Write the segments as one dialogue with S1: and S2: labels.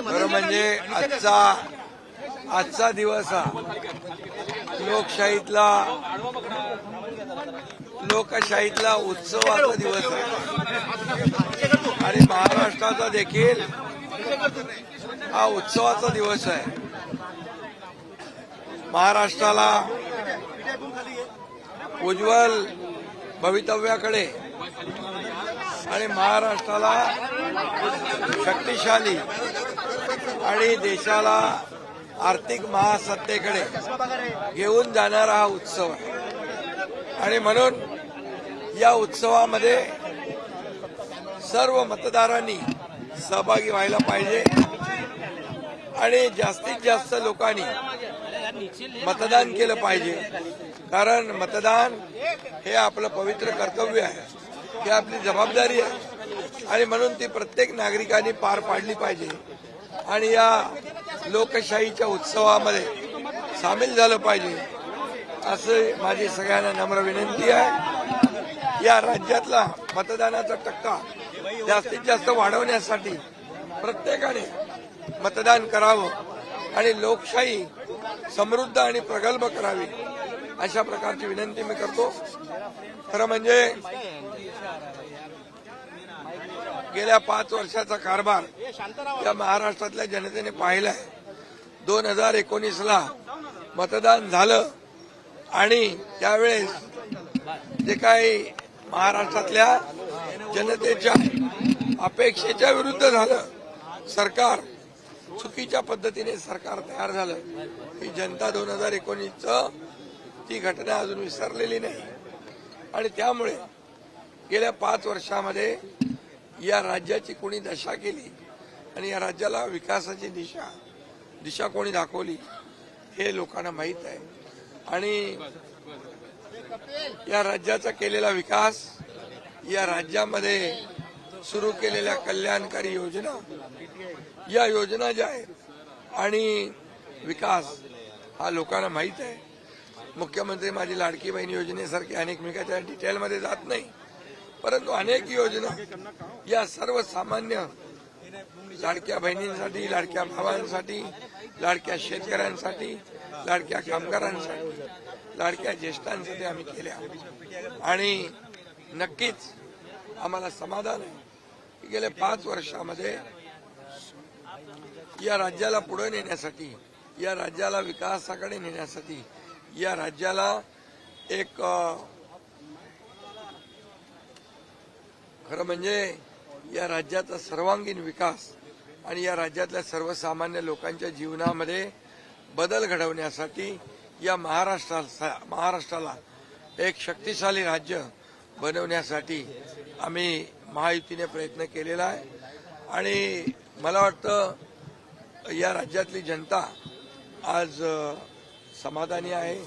S1: म्हणजे आजचा आजचा दिवस हा. लोकशाहीतला लोकशाहीतला उत्सवाचा दिवस आहे. आणि महाराष्ट्राचा देखील हा उत्सवाचा दिवस आहे. महाराष्ट्राला उज्ज्वल भवितव्याकडे आणि महाराष्ट्राला शक्तिशाली आणि देशाला आर्थिक महासत्तेकडे घेऊन जाणारा हा उत्सव आहे. आणि म्हणून या उत्सवामध्ये सर्व मतदारांनी सहभागी व्हायला पाहिजे आणि जास्तीत जास्त लोकांनी मतदान केलं पाहिजे. कारण मतदान हे आपलं पवित्र कर्तव्य आहे. हे आपली जबाबदारी आहे. आणि म्हणून ती प्रत्येक नागरिकांनी पार पाडली पाहिजे. आणि या लोकशाहीच्या उत्सवामध्ये सामील झालं पाहिजे असं माझी सगळ्यांना नम्र विनंती आहे. या राज्यातला मतदानाचा टक्का जास्तीत जास्त वाढवण्यासाठी प्रत्येकाने मतदान करावं आणि लोकशाही समृद्ध आणि प्रगल्भ करावी अशा प्रकारची विनंती मी करतो. खरं म्हणजे गेल्या पाच वर्षाचा कारभार या महाराष्ट्रातल्या जनतेने पाहिला आहे दोन हजार एकोणीसला मतदान झालं आणि त्यावेळेस जे काही महाराष्ट्रातल्या जनतेच्या अपेक्षेच्या विरुद्ध झालं सरकार चुकीच्या पद्धतीने सरकार तयार झालं. ही जनता दोन हजार एकोणीसचं ती घटना अजून विसरलेली नाही. आणि त्यामुळे गेल्या पाच वर्षामध्ये या राज्याची कोणी दशा केली आणि या राज्याला विकासाची दिशा दिशा कोणी दाखवली हे लोकांना माहीत आहे. आणि या राज्याचा केलेला विकास या राज्यामध्ये सुरू केलेल्या कल्याणकारी योजना या योजना ज्या आहेत आणि विकास हा लोकांना माहीत आहे. मुख्यमंत्री माझी लाडकी बहीण योजनेसारखी अनेक मी डिटेलमध्ये जात नाही. परंतु अनेक योजना या सर्वसामान्य लाडक्या बहिणींसाठी लाडक्या भावांसाठी लाडक्या शेतकऱ्यांसाठी लाडक्या कामगारांसाठी लाडक्या ज्येष्ठांसाठी आम्ही केल्या. आणि नक्कीच आम्हाला समाधान आहे की गेल्या पाच वर्षामध्ये या राज्याला पुढे नेण्यासाठी या राज्याला विकासाकडे नेण्यासाठी या राज्याला एक खरं म्हणजे या राज्याचा सर्वांगीण विकास आणि या राज्यातल्या सर्वसामान्य लोकांच्या जीवनामध्ये बदल घडवण्यासाठी या महाराष्ट्रा महाराष्ट्राला एक शक्तिशाली राज्य बनवण्यासाठी आम्ही महायुतीने प्रयत्न केलेला आहे. आणि मला वाटतं या राज्यातली जनता आज समाधानी आहे.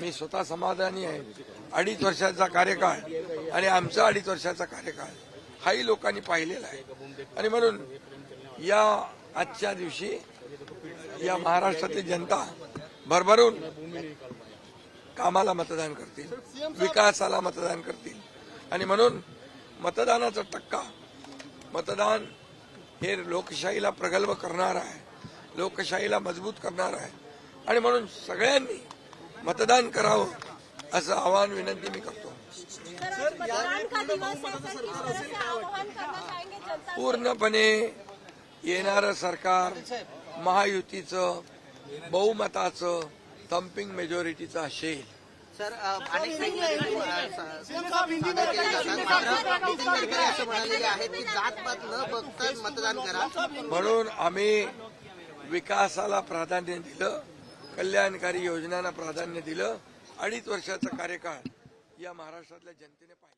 S1: मी स्वतः समाधानी आहे. अडीच वर्षाचा कार्यकाळ आणि आमचा अडीच वर्षाचा कार्यकाळ हाही लोकांनी पाहिलेला आहे. आणि म्हणून या आजच्या दिवशी या महाराष्ट्रातली जनता भरभरून कामाला मतदान करतील विकासाला मतदान करतील. आणि म्हणून मतदानाचा टक्का मतदान हे लोकशाहीला प्रगल्भ करणार आहे लोकशाहीला मजबूत करणार आहे. आणि म्हणून सगळ्यांनी मतदान करावं असं आवाहन विनंती मी करतो. पूर्णपणे येणारं सरकार महायुतीचं बहुमताचं थम्पिंग मेजॉरिटीचं असेल.
S2: सर अनेक मतदान करा.
S1: म्हणून आम्ही विकासाला प्राधान्य दिलं कल्याणकारी योजनांना प्राधान्य दिलं अडीच वर्षाचा कार्यकाळ या महाराष्ट्रातल्या जनतेने पाहिजे